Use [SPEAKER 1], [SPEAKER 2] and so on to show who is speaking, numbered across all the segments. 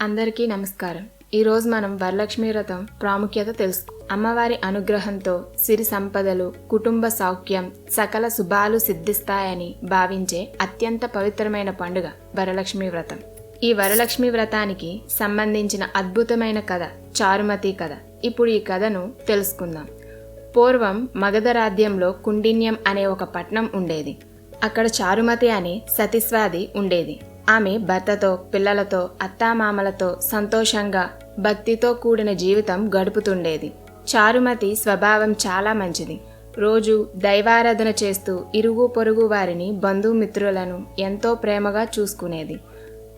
[SPEAKER 1] అందరికీ నమస్కారం. ఈరోజు మనం వరలక్ష్మి వ్రతం ప్రాముఖ్యత తెలుసు. అమ్మవారి అనుగ్రహంతో సిరి సంపదలు కుటుంబ సౌఖ్యం సకల శుభాలు సిద్ధిస్తాయని భావించే అత్యంత పవిత్రమైన పండుగ వరలక్ష్మి వ్రతం. ఈ వరలక్ష్మి వ్రతానికి సంబంధించిన అద్భుతమైన కథ చారుమతి కథ. ఇప్పుడు ఈ కథను తెలుసుకుందాం. పూర్వం మగధ రాజ్యంలో కుండిన్యం అనే ఒక పట్నం ఉండేది. అక్కడ చారుమతి అనే సతిస్వాది ఉండేది. ఆమె భర్తతో పిల్లలతో అత్తామామలతో సంతోషంగా భక్తితో కూడిన జీవితం గడుపుతుండేది. చారుమతి స్వభావం చాలా మంచిది. రోజు దైవారాధన చేస్తూ ఇరుగు పొరుగు వారిని బంధుమిత్రులను ఎంతో ప్రేమగా చూసుకునేది.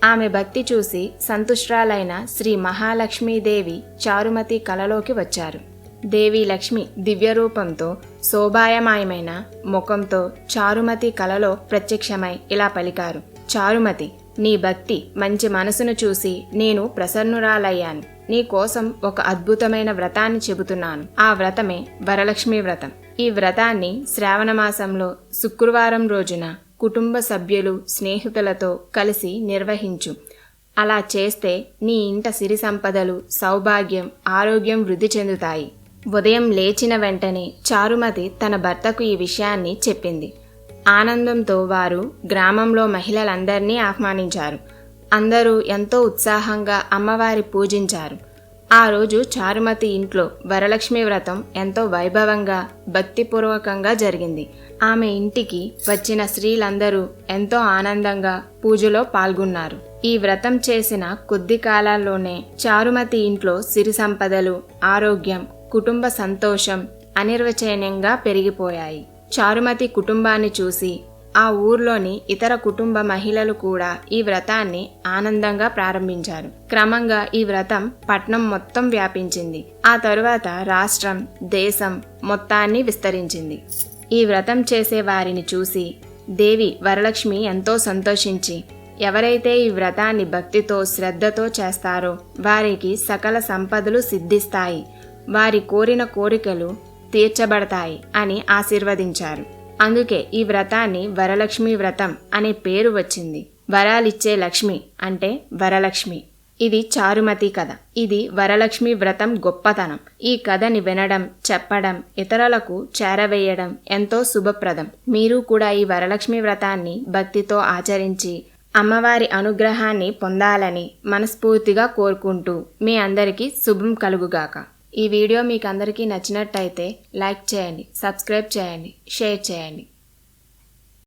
[SPEAKER 1] ఆమె భక్తి చూసి సంతుష్ట్రాలైన శ్రీ మహాలక్ష్మీదేవి చారుమతి కలలోకి వచ్చారు. దేవి లక్ష్మి దివ్యరూపంతో శోభాయమాయమైన ముఖంతో చారుమతి కలలో ప్రత్యక్షమై ఇలా పలికారు. చారుమతి నీ భక్తి మంచి మనసును చూసి నేను ప్రసన్నురాలయ్యాను. నీ కోసం ఒక అద్భుతమైన వ్రతాన్ని చెబుతున్నాను. ఆ వ్రతమే వరలక్ష్మి వ్రతం. ఈ వ్రతాన్ని శ్రావణమాసంలో శుక్రవారం రోజున కుటుంబ సభ్యులు స్నేహితులతో కలిసి నిర్వహించు. అలా చేస్తే నీ ఇంట సిరి సంపదలు సౌభాగ్యం ఆరోగ్యం వృద్ధి చెందుతాయి. ఉదయం లేచిన వెంటనే చారుమతి తన భర్తకు ఈ విషయాన్ని చెప్పింది. ఆనందంతో వారు గ్రామంలో మహిళలందరినీ ఆహ్వానించారు. అందరూ ఎంతో ఉత్సాహంగా అమ్మవారి పూజించారు. ఆ రోజు చారుమతి ఇంట్లో వరలక్ష్మి వ్రతం ఎంతో వైభవంగా భక్తిపూర్వకంగా జరిగింది. ఆమె ఇంటికి వచ్చిన స్త్రీలందరూ ఎంతో ఆనందంగా పూజలో పాల్గొన్నారు. ఈ వ్రతం చేసిన కొద్ది కాలాల్లోనే చారుమతి ఇంట్లో సిరి సంపదలు ఆరోగ్యం కుటుంబ సంతోషం అనిర్వచనీయంగా పెరిగిపోయాయి. చారుమతి కుటుంబాన్ని చూసి ఆ ఊర్లోని ఇతర కుటుంబ మహిళలు కూడా ఈ వ్రతాన్ని ఆనందంగా ప్రారంభించారు. క్రమంగా ఈ వ్రతం పట్నం మొత్తం వ్యాపించింది. ఆ తరువాత రాష్ట్రం దేశం మొత్తాన్ని విస్తరించింది. ఈ వ్రతం చేసే వారిని చూసి దేవి వరలక్ష్మి ఎంతో సంతోషించి ఎవరైతే ఈ వ్రతాన్ని భక్తితో శ్రద్ధతో చేస్తారో వారికి సకల సంపదలు సిద్ధిస్తాయి. వారి కోరిన కోరికలు తీర్చబడతాయి అని ఆశీర్వదించారు. అందుకే ఈ వ్రతాన్ని వరలక్ష్మి వ్రతం అనే పేరు వచ్చింది. వరాలిచ్చే లక్ష్మి అంటే వరలక్ష్మి. ఇది చారుమతి కథ. ఇది వరలక్ష్మి వ్రతం గొప్పతనం. ఈ కథని వినడం చెప్పడం ఇతరులకు చేరవేయడం ఎంతో శుభప్రదం. మీరు కూడా ఈ వరలక్ష్మి వ్రతాన్ని భక్తితో ఆచరించి అమ్మవారి అనుగ్రహాన్ని పొందాలని మనస్ఫూర్తిగా కోరుకుంటూ మీ అందరికీ శుభం కలుగుగాక. ఈ వీడియో మీకు అందరికీ నచ్చినట్టయితే లైక్ చేయండి సబ్స్క్రైబ్ చేయండి షేర్ చేయండి.